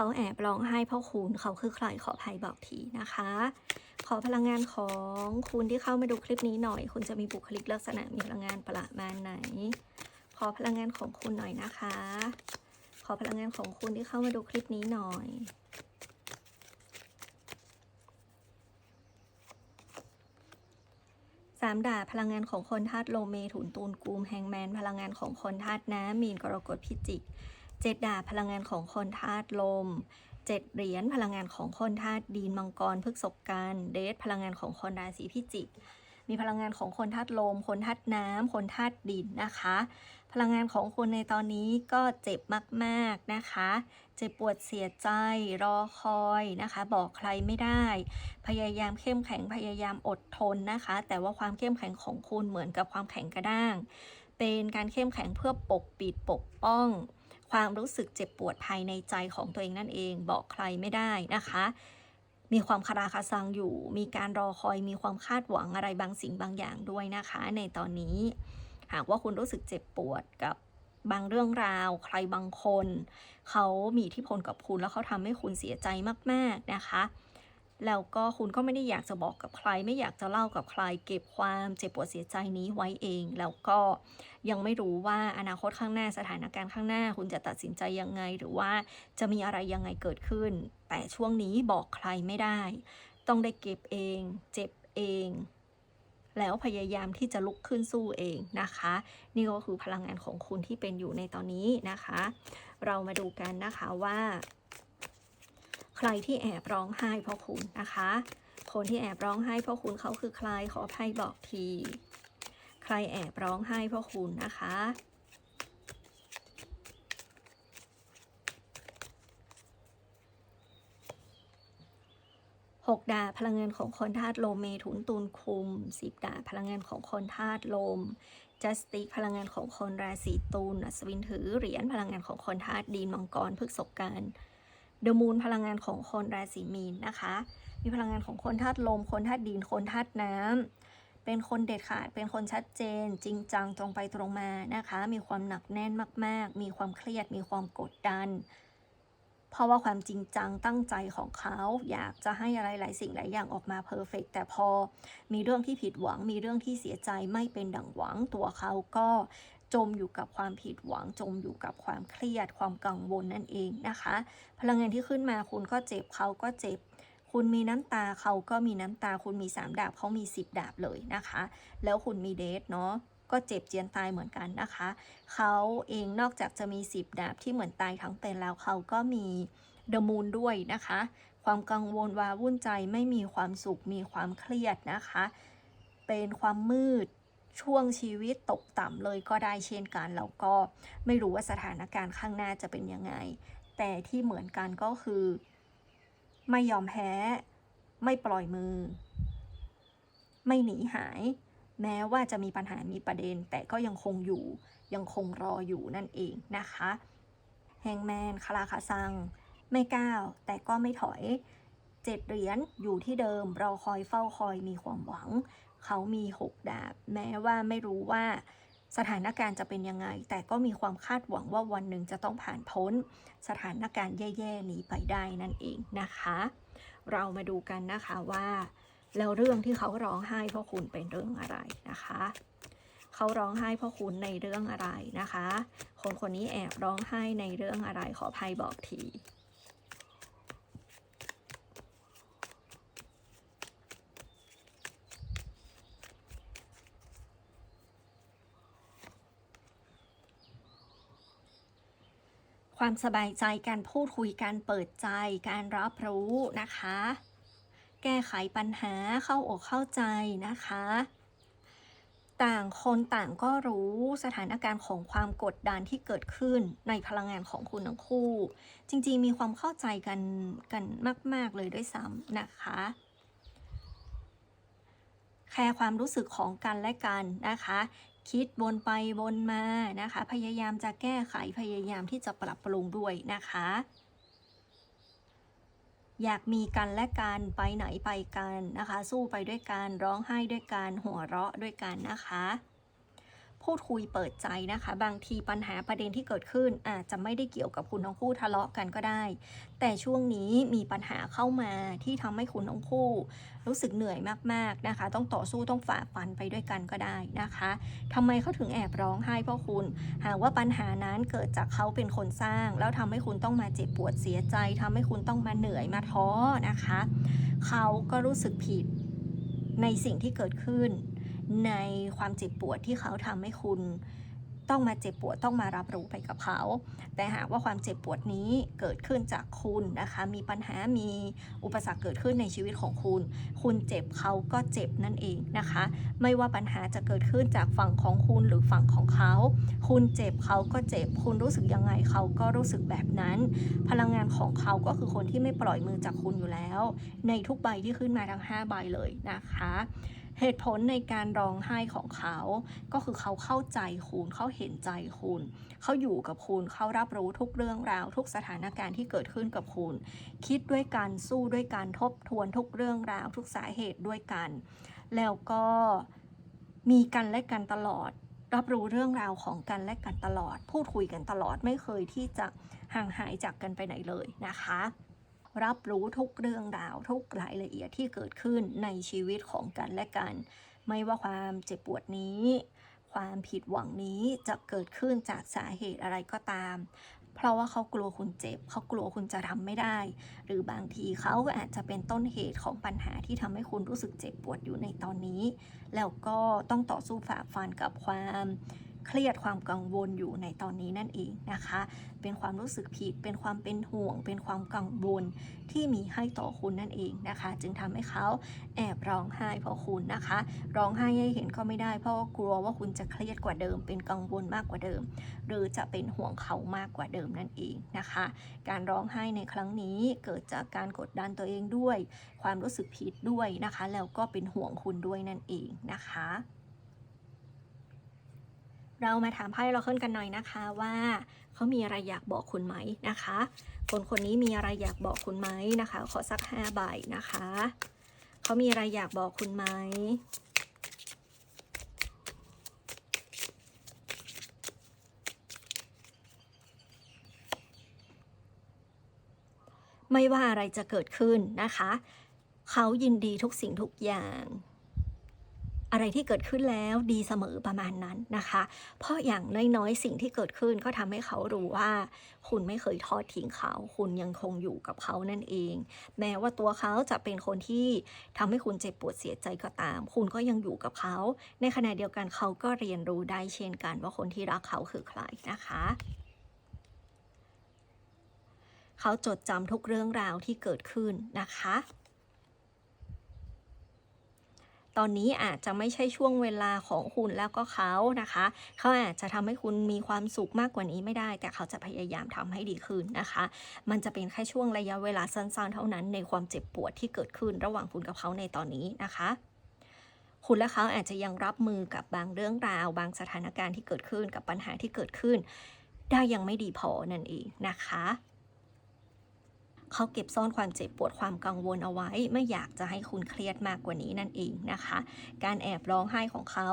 เขาแอบร้องไห้เพราะคุณเขาคือใครขออภัยบอกทีนะคะ ขอพลังงานของคุณที่เข้ามาดูคลิปนี้หน่อย คุณจะมีบุคลิกลักษณะมีพลังงานประมาณไหน ขอพลังงานของคุณหน่อยนะคะ ขอพลังงานของคุณที่เข้ามาดูคลิปนี้หน่อยสามดาพลังงานของคนธาตุโลเมถุนตูนกูมแฮงแมน พลังงานของคนธาตุน้ำมีนกรกฎพิจิก เจ็ดดาบพลังงานของคนธาตุลมเจ็ดเหรียญพลังงานของคนธาตุดินมังกรพฤกษกันเดทพลังงานของคนราศีพิจิกมีพลังงานของคนธาตุลม คนธาตุน้ำคนธาตุดินนะคะ พลังงานของคุณในตอนนี้ก็เจ็บมากๆนะคะ เจ็บปวดเสียใจรอคอยนะคะ บอกใครไม่ได้ พยายามเข้มแข็งพยายามอดทนนะคะ แต่ว่าความเข้มแข็งของคุณเหมือนกับความแข็งกระด้าง เป็นการเข้มแข็งเพื่อปกปิดปกป้อง ความรู้สึกเจ็บปวดภายในใจของตัวเองนั่นเอง บอกใครไม่ได้นะคะ มีความคาราคาซังอยู่ มีการรอคอยมีความคาดหวังอะไรบางสิ่งบางอย่างด้วยนะคะ ในตอนนี้ หากว่าคุณรู้สึกเจ็บปวดกับบางเรื่องราว ใครบางคน เขามีอิทธิพลกับคุณแล้วเขาทำให้คุณเสียใจมาก ๆนะคะ แล้วก็คุณก็ไม่ได้อยากจะบอกกับใคร ไม่อยากจะเล่ากับใคร เก็บความเจ็บปวดเสียใจนี้ไว้เอง แล้วก็ยังไม่รู้ว่าอนาคตข้างหน้าสถานการณ์ข้างหน้า คุณจะตัดสินใจยังไง หรือว่าจะมีอะไรยังไงเกิดขึ้น แต่ช่วงนี้บอกใครไม่ได้ ต้องได้เก็บเอง เจ็บเองแล้วพยายามที่จะลุกขึ้นสู้เองนะคะ นี่ก็คือพลังงานของคุณที่เป็นอยู่ในตอนนี้นะคะ เรามาดูกันนะคะว่า ใครที่แอบร้องไห้เพราะคุณนะคะ คนที่แอบร้องไห้เพราะคุณเขาคือใครขออภัยบอกที ใครแอบร้องไห้เพราะคุณนะคะหกดาพลังงานของคนธาตุลมเมถุนตูนคุมสิบดาพลังงานของคนธาตุลมจัสติกพลังงานของคนราศีตุลอัศวินถือเหรียญพลังงานของคนธาตุดินมังกรพฤกษกัน เดอะมูนพลังงานของคนราศีมีนนะคะ มีพลังงานของคนธาตุลม คนธาตุดิน คนธาตุน้ำเป็นคนเด็ดขาด เป็นคนชัดเจน จริงจังตรงไปตรงมานะคะ มีความหนักแน่นมาก ๆ มีความเครียด มีความกดดัน เพราะว่าความจริงจังตั้งใจของเขา อยากจะให้อะไรหลายสิ่งหลายอย่างออกมาเพอร์เฟกแต่พอมีเรื่องที่ผิดหวัง มีเรื่องที่เสียใจไม่เป็นดังหวังตัวเขาก็ จมอยู่กับความผิดหวัง จมอยู่กับความเครียด ความกังวลนั่นเองนะคะ พลังงานที่ขึ้นมาคุณก็เจ็บเขาก็เจ็บ คุณมีน้ำตาเขาก็มีน้ำตา คุณมีสามดาบเขามีสิบดาบเลยนะคะ แล้วคุณมีเดทเนาะก็เจ็บเจียนตายเหมือนกันนะคะ เขาเองนอกจากจะมีสิบดาบที่เหมือนตายทั้งเป็นแล้วเขาก็มีเดอะมูนด้วยนะคะ ความกังวลวาวุ่นใจไม่มีความสุขมีความเครียดนะคะ เป็นความมืด ช่วงชีวิตตกต่ำเลยก็ได้เช่นกันแล้วก็ไม่รู้ว่าสถานการณ์ข้างหน้าจะเป็นยังไง แต่ที่เหมือนกันก็คือ ไม่ยอมแพ้ ไม่ปล่อยมือ ไม่หนีหาย แม้ว่าจะมีปัญหามีประเด็น แต่ก็ยังคงอยู่ยังคงรออยู่นั่นเองนะคะแฮงแมนคาราคาซัง ไม่ก้าว แต่ก็ไม่ถอยเจ็ดเหรียญอยู่ที่เดิมรอคอยเฝ้าคอยมีความหวัง เขามีหกดาบ แม้ว่าไม่รู้ว่าสถานการณ์จะเป็นยังไง แต่ก็มีความคาดหวังว่าวันหนึ่งจะต้องผ่านพ้น สถานการณ์แย่ๆนี้ไปได้นั่นเองนะคะ เรามาดูกันนะคะว่า แล้วเรื่องที่เขาร้องไห้เพราะคุณเป็นเรื่องอะไรนะคะเขาร้องไห้เพราะคุณในเรื่องอะไรนะคะ คนคนนี้แอบร้องไห้ในเรื่องอะไรขออภัยบอกที ความสบายใจการพูดคุยการเปิดใจการรับรู้นะคะ แก้ไขปัญหาเข้าอกเข้าใจนะคะ ต่างคนต่างก็รู้สถานการณ์ของความกดดันที่เกิดขึ้นในพลังงานของคุณทั้งคู่ จริงๆ มีความเข้าใจกันกันมาก ๆ เลยด้วยซ้ำนะคะแค่ความรู้สึกของกันและกันนะคะ คิดวนไปวนมานะคะ พยายามจะแก้ไขพยายามที่จะปรับปรุงด้วยนะคะ อยากมีกันและกันไปไหนไปกันนะคะ สู้ไปด้วยกันร้องไห้ด้วยกันหัวเราะด้วยกันนะคะ พูดคุยเปิดใจนะคะ บางทีปัญหาประเด็นที่เกิดขึ้น อาจจะไม่ได้เกี่ยวกับคุณทั้งคู่ทะเลาะกันก็ได้ แต่ช่วงนี้มีปัญหาเข้ามาที่ทำให้คุณทั้งคู่ รู้สึกเหนื่อยมากๆนะคะ ต้องต่อสู้ต้องฝ่าฟันไปด้วยกันก็ได้นะคะทำไมเขาถึงแอบร้องไห้เพราะคุณ หากว่าปัญหานั้นเกิดจากเขาเป็นคนสร้าง แล้วทำให้คุณต้องมาเจ็บปวดเสียใจทำให้คุณต้องมาเหนื่อยมาท้อนะคะ เขาก็รู้สึกผิดในสิ่งที่เกิดขึ้น ในความเจ็บปวดที่เขาทำให้คุณต้องมาเจ็บปวดต้องมารับรู้ไปกับเขา แต่หากว่าความเจ็บปวดนี้เกิดขึ้นจากคุณนะคะ มีปัญหามีอุปสรรคเกิดขึ้นในชีวิตของคุณ คุณเจ็บเขาก็เจ็บนั่นเองนะคะ ไม่ว่าปัญหาจะเกิดขึ้นจากฝั่งของคุณหรือฝั่งของเขา คุณเจ็บเขาก็เจ็บ คุณรู้สึกยังไงเขาก็รู้สึกแบบนั้น พลังงานของเขาก็คือคนที่ไม่ปล่อยมือจากคุณอยู่แล้ว ในทุกใบที่ขึ้นมาทั้ง 5 ใบเลยนะคะ เหตุผลในการร้องไห้ของเขา ก็คือเขาเข้าใจคุณเขาเห็นใจคุณ เขาอยู่กับคุณเขารับรู้ทุกเรื่องราว ทุกสถานการณ์ที่เกิดขึ้นกับคุณ คิดด้วยกันสู้ด้วยกันทบทวนทุกเรื่องราว ทุกสาเหตุด้วยกัน แล้วก็มีกันและกันตลอด รับรู้เรื่องราวของกันและกันตลอด พูดคุยกันตลอดไม่เคยที่จะห่างหายจากกันไปไหนเลยนะคะ รับรู้ทุกเรื่องราว ทุกรายละเอียดที่เกิดขึ้นในชีวิตของกันและกัน ไม่ว่าความเจ็บปวดนี้ ความผิดหวังนี้จะเกิดขึ้นจากสาเหตุอะไรก็ตาม เพราะว่าเขากลัวคุณเจ็บ เขากลัวคุณจะทำไม่ได้ หรือบางทีเขาก็อาจจะเป็นต้นเหตุของปัญหาที่ทำให้คุณรู้สึกเจ็บปวดอยู่ในตอนนี้ แล้วก็ต้องต่อสู้ฝ่าฟันกับความ เครียดความกังวลอยู่ในตอนนี้นั่นเองนะคะ เป็นความรู้สึกผิด เป็นความเป็นห่วง เป็นความกังวลที่มีให้ต่อคุณนั่นเองนะคะ จึงทำให้เขาแอบร้องไห้เพราะคุณนะคะ ร้องไห้ให้เห็นก็ไม่ได้เพราะกลัวว่าคุณจะเครียดกว่าเดิม เป็นกังวลมากกว่าเดิม หรือจะเป็นห่วงเขามากกว่าเดิมนั่นเองนะคะ การร้องไห้ในครั้งนี้เกิดจากการกดดันตัวเองด้วย ความรู้สึกผิดด้วยนะคะ แล้วก็เป็นห่วงคุณด้วยนั่นเองนะคะ เรามาถามไพ่เราขึ้นกันหน่อยนะคะว่าเขามีอะไรอยากบอกคุณไหมนะคะ คนคนนี้มีอะไรอยากบอกคุณไหมนะคะ ขอสักห้าใบนะคะเขามีอะไรอยากบอกคุณไหมไม่ว่าอะไรจะเกิดขึ้นนะคะ เขายินดีทุกสิ่งทุกอย่าง อะไรที่เกิดขึ้นแล้วดีเสมอประมาณนั้นนะคะ เพราะอย่างน้อยๆ สิ่งที่เกิดขึ้นก็ทำให้เขารู้ว่า คุณไม่เคยทอดทิ้งเขา คุณยังคงอยู่กับเขานั่นเอง แม้ว่าตัวเขาจะเป็นคนที่ทำให้คุณเจ็บปวดเสียใจก็ตาม คุณก็ยังอยู่กับเขา ในขณะเดียวกันเขาก็เรียนรู้ได้เช่นกันว่าคนที่รักเขาคือใครนะคะเขาจดจำทุกเรื่องราวที่เกิดขึ้นนะคะ ตอนนี้อาจจะไม่ใช่ช่วงเวลาของคุณแล้วก็เขานะคะ เขาอาจจะทำให้คุณมีความสุขมากกว่านี้ไม่ได้ แต่เขาจะพยายามทำให้ดีขึ้นนะคะ มันจะเป็นแค่ช่วงระยะเวลาสั้นๆ เท่านั้นในความเจ็บปวดที่เกิดขึ้นระหว่างคุณกับเขาในตอนนี้นะคะคุณและเขาอาจจะยังรับมือกับบางเรื่องราว บางสถานการณ์ที่เกิดขึ้นกับปัญหาที่เกิดขึ้น ได้ยังไม่ดีพอนั่นเองนะคะ เขาเก็บซ่อนความเจ็บปวดความกังวลเอาไว้ ไม่อยากจะให้คุณเครียดมากกว่านี้นั่นเองนะคะ การแอบร้องไห้ของเขา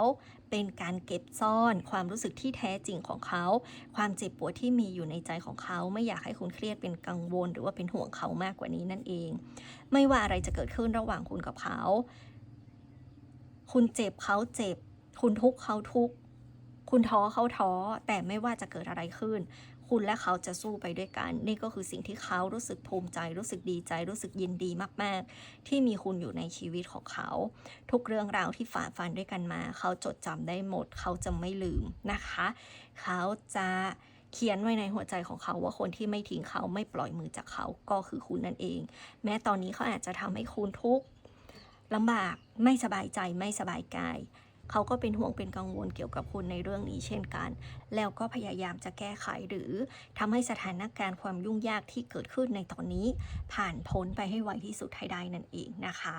เป็นการเก็บซ่อนความรู้สึกที่แท้จริงของเขา ความเจ็บปวดที่มีอยู่ในใจของเขา ไม่อยากให้คุณเครียดเป็นกังวล หรือว่าเป็นห่วงเขามากกว่านี้นั่นเอง ไม่ว่าอะไรจะเกิดขึ้นระหว่างคุณกับเขา คุณเจ็บเขาเจ็บ คุณทุกข์เขาทุกข์คุณท้อเขาท้อแต่ไม่ว่าจะเกิดอะไรขึ้น คุณและเขาจะสู้ไปด้วยกัน นี่ก็คือสิ่งที่เขารู้สึกภูมิใจ รู้สึกดีใจ รู้สึกยินดีมาก ๆ ที่มีคุณอยู่ในชีวิตของเขา ทุกเรื่องราวที่ฝ่าฟันด้วยกันมา เขาจดจำได้หมด เขาจะไม่ลืมนะคะ เขาจะเขียนไว้ในหัวใจของเขาว่าคนที่ไม่ทิ้งเขาไม่ปล่อยมือจากเขาก็คือคุณนั่นเอง แม้ตอนนี้เขาอาจจะทำให้คุณทุกข์ลำบากไม่สบายใจไม่สบายกาย เขาก็เป็นห่วงเป็นกังวลเกี่ยวกับคุณในเรื่องนี้เช่นกัน แล้วก็พยายามจะแก้ไขหรือทำให้สถานการณ์ความยุ่งยากที่เกิดขึ้นในตอนนี้ ผ่านพ้นไปให้ไวที่สุดให้ได้นั่นเองนะคะ